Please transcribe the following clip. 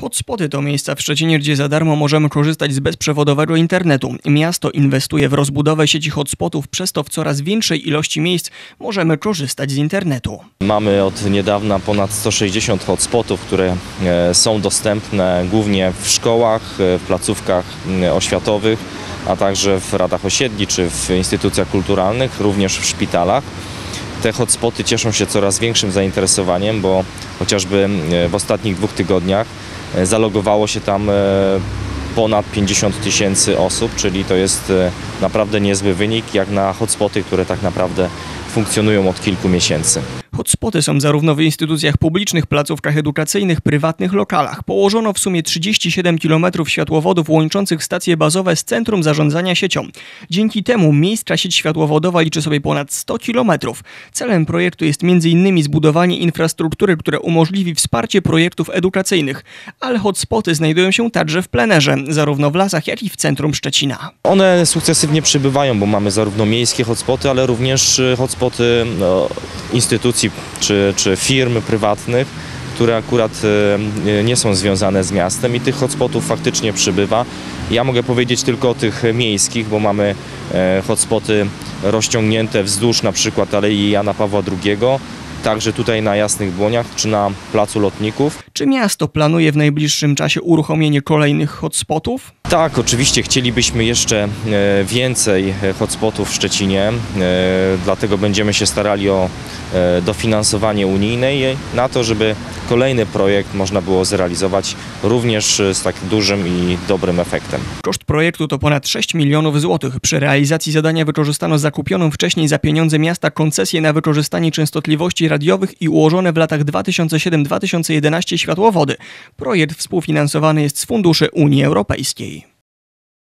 Hotspoty to miejsca w Szczecinie, gdzie za darmo możemy korzystać z bezprzewodowego internetu. Miasto inwestuje w rozbudowę sieci hotspotów, przez to w coraz większej ilości miejsc możemy korzystać z internetu. Mamy od niedawna ponad 160 hotspotów, które e, są dostępne głównie w szkołach, e, w placówkach m, oświatowych, a także w radach osiedli czy w instytucjach kulturalnych, również w szpitalach. Te hotspoty cieszą się coraz większym zainteresowaniem, bo chociażby e, w ostatnich dwóch tygodniach zalogowało się tam e, ponad 50 tysięcy osób, czyli to jest e, naprawdę niezły wynik, jak na hotspoty, które tak naprawdę funkcjonują od kilku miesięcy. Hotspoty są zarówno w instytucjach publicznych, placówkach edukacyjnych, prywatnych lokalach. Położono w sumie 37 km światłowodów łączących stacje bazowe z centrum zarządzania siecią. Dzięki temu miejska sieć światłowodowa liczy sobie ponad 100 km. Celem projektu jest m.in. zbudowanie infrastruktury, która umożliwi wsparcie projektów edukacyjnych. Ale hotspoty znajdują się także w plenerze, zarówno w lasach, jak i w centrum Szczecina. One sukcesywnie przybywają, bo mamy zarówno miejskie hotspoty, ale również e, hotspoty no, instytucji czy, czy firm prywatnych, które akurat e, nie są związane z miastem i tych hotspotów faktycznie przybywa. Ja mogę powiedzieć tylko o tych miejskich, bo mamy e, hotspoty rozciągnięte wzdłuż na przykład Alei Jana Pawła II, także tutaj na Jasnych Błoniach czy na Placu Lotników. Czy miasto planuje w najbliższym czasie uruchomienie kolejnych hotspotów? Tak, oczywiście chcielibyśmy jeszcze e, więcej e, hotspotów w Szczecinie, e, dlatego będziemy się starali o dofinansowanie unijne i na to, żeby kolejny projekt można było zrealizować również z tak dużym i dobrym efektem. Koszt projektu to ponad 6 milionów złotych. Przy realizacji zadania wykorzystano zakupioną wcześniej za pieniądze miasta koncesję na wykorzystanie częstotliwości radiowych i ułożone w latach 2007-2011 światłowody. Projekt współfinansowany jest z funduszy Unii Europejskiej.